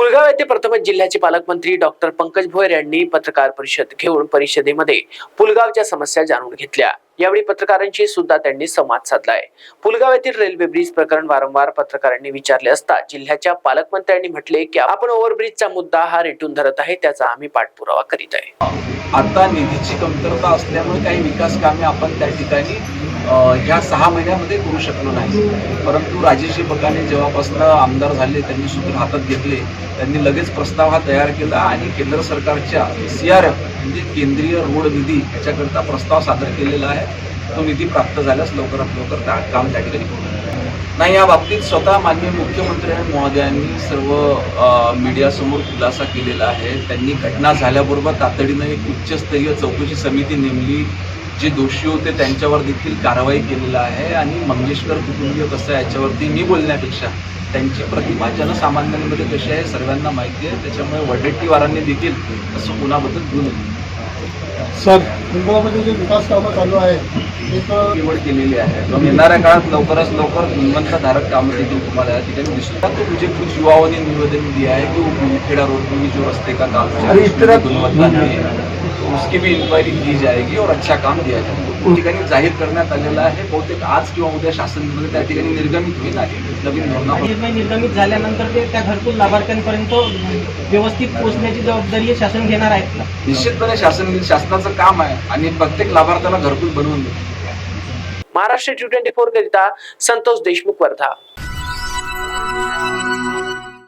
पुलगाव येथे प्रथमच जिल्ह्याचे पालकमंत्री डॉक्टर पंकज भोयर यांनी पत्रकार परिषद घेऊन परिषदेमध्ये पुलगावच्या समस्या जाणून घेतल्या. यावेळी पत्रकारांशी सुद्धा त्यांनी संवाद साधलाय. पुलगाव येथील रेल्वे ब्रिज प्रकरण वारंवार पत्रकारांनी विचारले असता जिल्ह्याच्या पालकमंत्र्यांनी म्हटले की आपण ओव्हरब्रिजचा मुद्दा हा रेटून धरत आहे त्याचा आम्ही पाठपुरावा करीत आहे. आता निधीची कमतरता असल्यामुळे काही विकास कामे आपण त्या ठिकाणी ह्या सहा महिन्यामध्ये करू शकलो नाही. परंतु राजेशजी बकाने जेव्हापासून आमदार झाले त्यांनी सूत्र हातात घेतले. त्यांनी लगेच प्रस्ताव हा तयार केला आणि केंद्र सरकारच्या सी आर एफ म्हणजे केंद्रीय रोड निधी याच्याकरता प्रस्ताव सादर केलेला आहे. तो निधी प्राप्त झाल्यास लवकरात लवकर त्या काम त्या ठिकाणी नाही या बाबतीत स्वतः माननीय मुख्यमंत्री आणि महोदयांनी सर्व मीडियासमोर खुलासा केलेला आहे. त्यांनी घटना झाल्याबरोबर तातडीनं एक उच्चस्तरीय चौकशी समिती नेमली. जे दोषी होते त्यांच्यावर देखील कारवाई केलेलं आहे आणि मंगेशकर कुटुंबीय कसं आहे याच्यावरती मी बोलण्यापेक्षा त्यांची प्रतिमा जनसामान्यांमध्ये कशी आहे सर्वांना माहिती आहे. त्याच्यामुळे वडेट्टीवारांनी देखील असं कुणाबद्दल बोलू नये. सर मुंबईमध्ये जे विकास कामं चालू आहे निवड केलेली आहे. येणाऱ्या काळात लवकरच लवकर गुणवंतधारक कामं देखील तुम्हाला या ठिकाणी दिसू तो मुझे कुछ युवाओं ने निवेदन दिया है कि खेड़ा रोड भी जो रस्ते का काम गुणवत्ता है उसकी भी इंक्वायरी की जाएगी और अच्छा काम दिया जाएगा। त्या ठिकाणी जाहीर करण्यात आलेलं आहे बहुतेक आज किंवा उद्या शासन त्या ठिकाणी निर्गमित होईल आणि नवीन निर्णय निर्गमित झाल्यानंतर ते त्या घरकुल लाभार्थ्यांपर्यंत व्यवस्थित पोहोचण्याची जबाबदारी हे शासन घेणार आहेत निश्चितपणे शासन शासनाचं काम आहे आणि प्रत्येक लाभार्थ्याला घरकुल बनवून देणं. महाराष्ट्र टी ट्वेंटी फोर करिता संतोष देशमुख वर्धा.